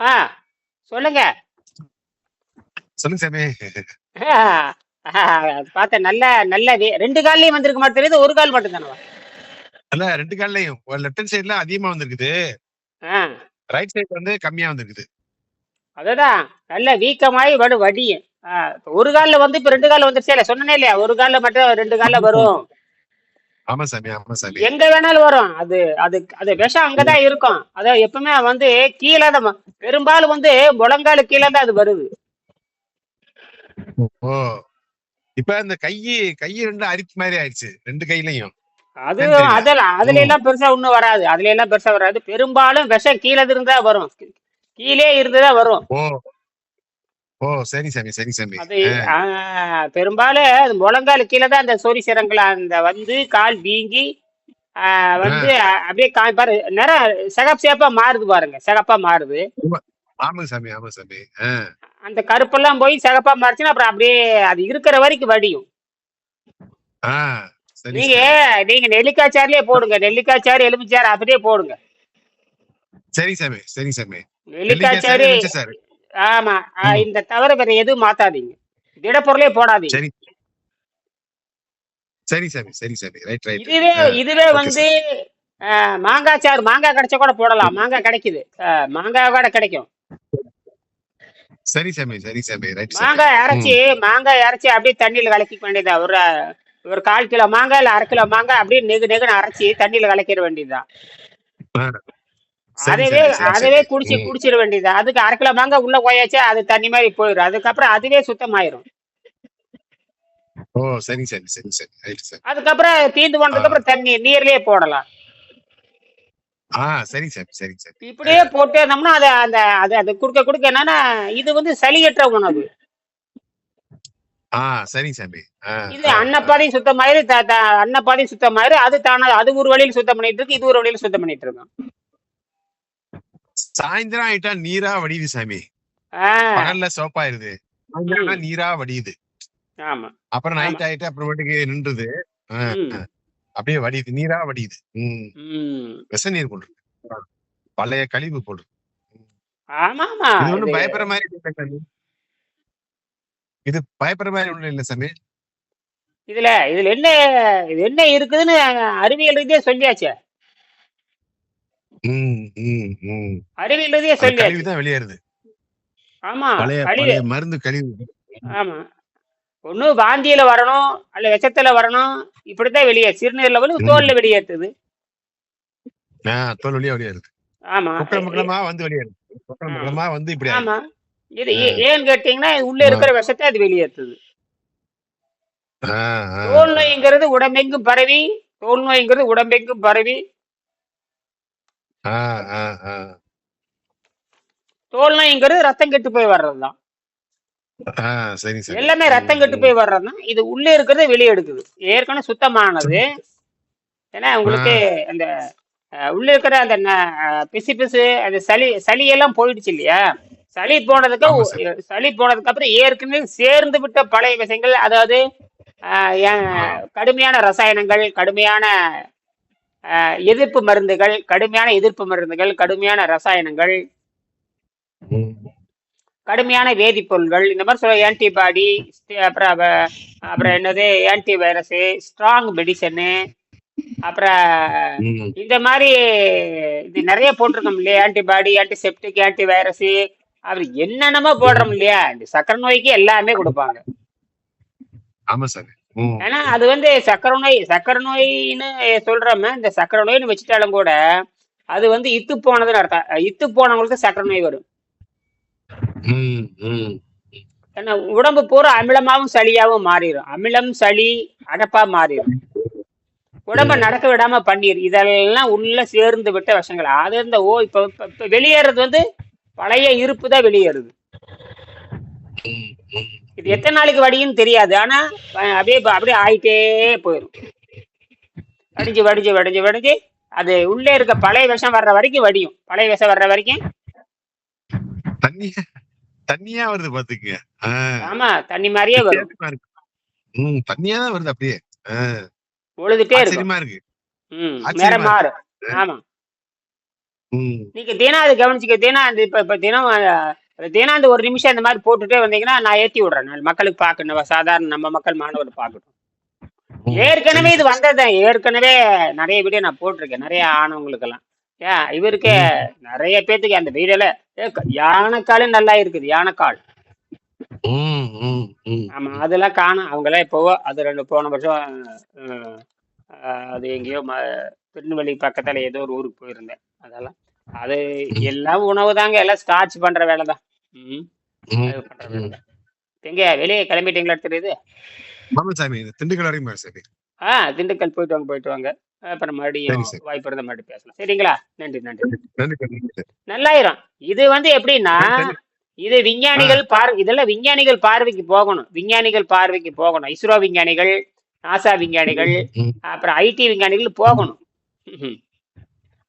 ஆ சொல்லுங்க. சொல்லுங்க சாமி. பார்த்த நல்ல நல்ல ரெண்டு கால்லயும் வந்திருக்க மாதிரி தெரியுது ஒரு கால் மட்டும் தானவா அல்ல ரெண்டு கால்லையும். லெஃப்ட் ஹேண்ட் சைடுல அதிகமா வந்திருக்குது. ரைட் சைடு வந்து கம்மியா வந்திருக்குது. அதுதான். நல்ல வீக்கமாயி வடு வடியும். ஒரு கால்ல வந்து இப்ப ரெண்டு கால்ல வந்துருச்சே இல்ல சொன்னனே இல்லையா? ஒரு கால்ல மட்டும் ரெண்டு கால்ல வரும். ஆமா சாமி ஆமா சாமி. எங்க வேணாலும் வரும். அது அது அது விஷம் அங்கதான் இருக்கும். அத எப்பவுமே வந்து கீழே தான் பெரும்பாலும் வந்து முழங்காலு கீழே தான் அது வருது. ஓ. இப்ப இந்த கையி கை ரெண்டு அரிப்பு மாதிரி ஆயிடுச்சு. ரெண்டு கையிலயும். அது. அதெல்லாம் அதுல எல்லாம் பெருசா ஒண்ணும் வராது. அதுல எல்லாம் பெருசா வராது. பெரும்பாலும் விஷம் கீழே இருந்தா வரும். கீழே இருந்துதான் வரும். ஓ சரி சாமி சரி சாமி. அது பெரும்பாலும் அது முழங்கால் கீழே தான் அந்த சொறி சிரங்களை அந்த வந்து கால் வீங்கி ஆ, வந்து அ- அப்படியே கா பாரு நேரம் சிகப்பு சேப்பா மாறுது பாருங்க சிகப்பா மாறுது. ஆமா சாமி ஆமா சாமி ஆ. அந்த கருப்பெல்லாம் போய் சிகப்பா மாறுச்சுன்னா அப்புறம் அப்படியே அது இருக்கிற வரைக்கும் வடியும். ஆ சரி நீங்க சாமி. நீங்க நெல்லிக்காய் சாறுலயே போடுங்க நெல்லிக்காய் சாறு எலுமிச்சாறு அப்படியே போடுங்க. சரி சாமி சரி சாமி. நெல்லிக்காய் சாறு சார் ஆமா ஆ, ம். இந்த தவிர வேற எதுவும் மாத்தாதீங்க. திடப்பொருளே போடாதீங்க. சரி. சரி சரி சாமி ரைட் ரைட் இதுவே இதுவே வந்து மாங்காய் சாறு மாங்காய் கிடைச்சா கூட போடலாம். மாங்காய் கிடைக்குது. மாங்காய் கூட கிடைக்கும். சரி சாமி சரி சாமி. ரைட் மாங்காய் அரைச்சி மாங்காய் அரைச்சி அப்படியே தண்ணியில கலக்கிக்க வேண்டியதா? ஒரு ஒரு கால் கிலோ மாங்காய் இல்ல அரை கிலோ மாங்காய் அப்படியே நெகு நெகுன்னு அரைச்சி தண்ணியில கலக்கிட வேண்டியதுதான். சரி, அதுவே சரி, சரி, அதுவே சரி. குடிச்சு. குடிச்சிட வேண்டியது. அதுக்கு அரை கிலோ மாங்காய் உள்ள போயாச்சா அது தண்ணி மாதிரி போயிடும். அதுக்கப்புறம் அதுவே சுத்தமாயிரும். ஓ சரி சரி சரி சரி. சார். அதுக்கப்புறம் தீந்து போனதுக்கு அப்புறம் தண்ணி நீர்லயே போடலாம். ஆ சரி சாமி சரி சரி. இப்படியே போட்டு இருந்தோம்னா அது அந்த அது அது குடுக்க குடுக்க என்னன்னா இது வந்து சளியற்ற உணவு. ஆ சரி சாமி இது ஆ, அன்னப்பாதையும் சுத்தமாயிரு த- த- அன்னப்பாதையும் சுத்தமாயிரு. அது தானா அது ஒரு வழியில் சுத்தம் பண்ணிட்டு இருக்கு இது ஒரு வழியில் சுத்தம் பண்ணிட்டு இருக்கோம் சாயந்தரம் ஆயிட்டா நீரா வடியுது சாமி. பகல்ல சோப்பாயிருது. நீரா வடியுது. அப்புறம் நைட் ஆயிட்டு அப்புறமேட்டுக்கு நின்றுது. அப்படியே வடியுது. நீரா வடியுது. விஷ நீர் போடு பழைய கழிவு போடு ஆமா ஆமா இது ஒண்ணும் பயப்படுற மாதிரி இது பயப்படுற மாதிரி ஒண்ணும் இல்ல சாமி. இதுல இதுல என்ன இது என்ன இருக்குதுன்னு அறிவியல் ரீதியா சொல்லியாச்சே. அந்த சொல்லியாச்சு. வெளியேறுது. ஆமா மருந்து கழிவு. ஆமா. ஒண்ணு வாந்தியில வரணும் அல்ல விஷத்துல வரணும் இப்படித்தான் வெளியே சிறுநீர்ல வந்து தோல்ல வெளியேற்றுது ஆ, தோல் வழியா வெளியேறுது. ஆமா. முக்களமா வந்து வெளியேறுது. முக்கள முக்களமா வந்து இப்படி. ஆமா. இது ஏன்னு கேட்டீங்கன்னா உள்ள இருக்கிற விஷத்தை அது வெளியேற்றுது தோல் நோய்ங்கிறது உடம்பெங்கும் பரவி தோல் நோய்ங்கிறது உடம்பெங்கும் பரவி. தோல் நோய்ங்கிறது ரத்தம் கெட்டு போய் வர்றதுதான். ஆ, சரி சரி. எல்லாமே ரத்தம் கெட்டு போய் வர்றதுதான். இது உள்ளே இருக்கிறத வெளியே எடுக்குது. ஏற்கனவே சுத்தமானது. ஏன்னா உங்களுக்கு அந்த உள்ள இருக்கிற அந்த பிசு பிசு அந்த சளி சளி எல்லாம் போயிடுச்சு இல்லையா? சளி போனதுக்கு சளி போனதுக்கு அப்புறம் ஏற்கனவே சேர்ந்து விட்ட பழைய விஷயங்கள் அதாவது கடுமையான ரசாயனங்கள் கடுமையான எதிர்ப்பு மருந்துகள் கடுமையான எதிர்ப்பு மருந்துகள் கடுமையான ரசாயனங்கள். கடுமையான வேதிப்பொருள்கள் இந்த மாதிரி சொல்ல ஆன்டிபாடி அப்புறம் அப்புறம் என்னது ஆன்டி வைரஸு ஸ்ட்ராங் மெடிசனு அப்புறம். இந்த மாதிரி இது நிறைய போட்டிருக்கோம் இல்லையா ஆன்டிபாடி ஆன்டிசெப்டிக் ஆன்டி வைரஸ் அப்படி என்னென்னமோ போடுறோம் இல்லையா இந்த சக்கரை நோய்க்கு எல்லாமே கொடுப்பாங்க ஆமா சார். ஏன்னா அது வந்து சக்கரை நோய் சக்கரை நோயின்னு சொல்றோமே இந்த சக்கரை நோய்னு வச்சுட்டாலும் கூட அது வந்து இத்து போனதுன்னு அர்த்தம். இத்து போனவங்களுக்கு சக்கரை நோய் வரும். ஏன்னா உடம்பு பூரா அமிலமாவும் சளியாவும் மாறிடும் அமிலம் சளி அடப்பா மாறிடும் உடம்ப நடக்க விடாம பண்ணிடும் இதெல்லாம் உள்ள சேர்ந்து விட்ட விஷயங்கள். அது இந்த ஓ இப்ப இப்ப- வெளியேறது வந்து பழைய இருப்பு தான் வெளியேறுது. இது எத்தனை நாளைக்கு வடியும் தெரியாது. ஆனா அப்படியே அப்படியே ஆயிட்டே போயிடும் வடிஞ்சு வடிஞ்சு வடிஞ்சு வடிஞ்சு அது உள்ளே இருக்க பழைய விஷம் வர்ற வரைக்கும் வடியும். பழைய விஷம் வர்ற வரைக்கும். தண்ணியா தண்ணியா வருது பாத்துக்க ஆ, ஆமா தண்ணி மாதிரியே வரும். தண்ணியா தான் வருது அப்படியே. உழுதுட்டே இருக்கு. ம் நேரம் மாறும். ஆமா. நீங்க தினம் அதை கவனிச்சுக்க தினம் இப்ப இப்ப தினம் தினம் அந்த ஒரு நிமிஷம் இந்த மாதிரி போட்டுட்டே வந்தீங்கன்னா நான் ஏத்தி விடுறேன் நான். மக்களுக்கு பார்க்கணும். சாதாரண நம்ம மக்கள் மாணவர் பார்க்கட்டும். ஏற்கனவே இது வந்ததுதான் ஏற்கனவே நிறைய வீடியோ நான் போட்டிருக்கேன். நிறைய ஆணவங்களுக்கெல்லாம் ஏன் இவருக்கு நிறைய பேத்துக்கு அந்த வீடியோல யானைக்காலும் நல்லா இருக்குது. யானைக்கால். ஆமா அதெல்லாம் காணும். அவங்களாம் இப்போ அது ரெண்டு போன வருஷம் அது எங்கேயோ ம திருநெல்வேலி பக்கத்துல ஏதோ ஒரு ஊருக்கு போயிருந்தேன். அதெல்லாம். அது எல்லாம் உணவு தாங்க எல்லாம் ஸ்டார்ச் பண்ற வேலை தான் ம். ம் எங்க வெளியே கிளம்பிட்டீங்களா தெரியுது? ஆமா சாமி திண்டுக்கல் வரைக்கும் சாமி. ஆ திண்டுக்கல் போயிட்டு வாங்க போயிட்டு வாங்க. அப்புறம் மறுபடியும் சரி, சரி. வாய்ப்பு இருந்தா மறுபடியும் பேசலாம். சரிங்களா? நன்றி நன்றி. நன்றி நன்றி சார். நல்லாயிரும். இது வந்து எப்படின்னா சரி. இது விஞ்ஞானிகள் பார் இதெல்லாம் விஞ்ஞானிகள் பார்வைக்கு போகணும். விஞ்ஞானிகள் பார்வைக்கு போகணும். இஸ்ரோ விஞ்ஞானிகள் நாசா விஞ்ஞானிகள் ம். அப்புறம் ஐடி விஞ்ஞானிகள் போகணும். ம்ஹும்.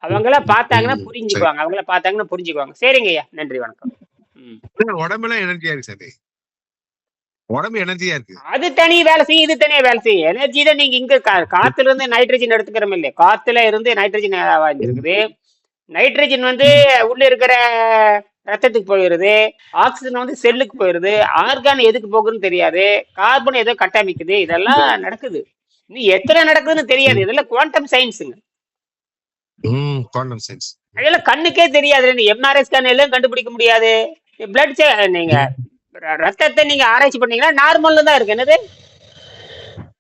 அவங்களாம் பார்த்தாங்கன்னா ம், புரிஞ்சுக்குவாங்க. அவங்கள பார்த்தாங்கன்னா புரிஞ்சுக்குவாங்க. சரிங்க ஐயா நன்றி வணக்கம். உடம்பெல்லாம் எனர்ஜியா இருக்கு சாமி உடம்பு எனர்ஜியா இருக்கு. அது தனி வேலை செய்யும் இது தனியா வேலை செய்யும் எனர்ஜி தான் நீங்க இங்க காத்துல இருந்து நைட்ரஜன் எடுத்துக்கிறோம் இல்லையா? காத்துல இருந்து நைட்ரஜன் வாங்கிருக்குது நைட்ரஜன் வந்து உள்ள இருக்கிற ரத்தத்துக்கு போயிருது ஆக்சிஜன் வந்து செல்லுக்கு போயிருது ஆர்கான் எதுக்கு போகுதுன்னு தெரியாது. கார்பன் ஏதோ கட்டமைக்குது. இதெல்லாம் நடக்குது. நீ எத்தனை நடக்குதுன்னு தெரியாது. இதெல்லாம் குவாண்டம் சயின்ஸுங்க குவாண்டம் சயின்ஸ் அதெல்லாம் கண்ணுக்கே தெரியாது. நீ எம்ஆர்ஐ ஸ்கேன் எல்லாம் கண்டுபிடிக்க முடியாது. பிளட் நீங்க ர- ரத்தத்தை நீங்க ஆராய்ச்சி பண்ணீங்கன்னா நார்மல்ல தான் இருக்கு. என்னது?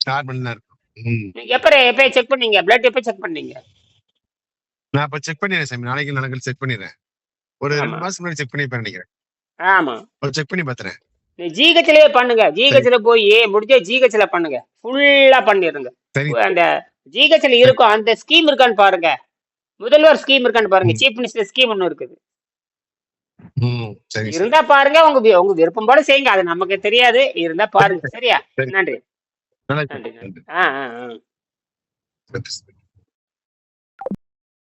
கார்பன் தான் நீங்க எப்ப எப்ப செக் பண்ணீங்க? பிளட் எப்ப செக் பண்ணீங்க? நான் இப்ப செக் பண்ணிடுறேன் சாமி. நாளைக்கு நாளைக்கு செக் பண்ணிடுறேன். ஒரு. ரெண்டு மாசம் முன்னாடி செக் பண்ணிப்பேன் நினைக்கிறேன். ஆமா. ஒரு செக் பண்ணி பாத்துறேன். ஜிஹெச்லயே பண்ணுங்க. ஜிஹெச்ல போய் முடிஞ்ச ஜிஹெச்ல பண்ணுங்க. ஃபுல்லா பண்ணிருங்க. அந்த ஜிஹெச்ல இருக்கும் அந்த ஸ்கீம் இருக்கான்னு பாருங்க. முதல்வர் ஸ்கீம் இருக்கான்னு பாருங்க. சீஃப் மினிஸ்டர் ஸ்கீம் ஒன்று இருக்குது. ம் சரி சார். இருந்தா பாருங்க உங்க வி- உங்க விருப்பம் போல செய்யுங்க அது நமக்கு தெரியாது இருந்தா பாருங்க சரியா சரி. நன்றி நன்றி இருக்கு. நன்றி ஆ ஆ ஆ நன்றி.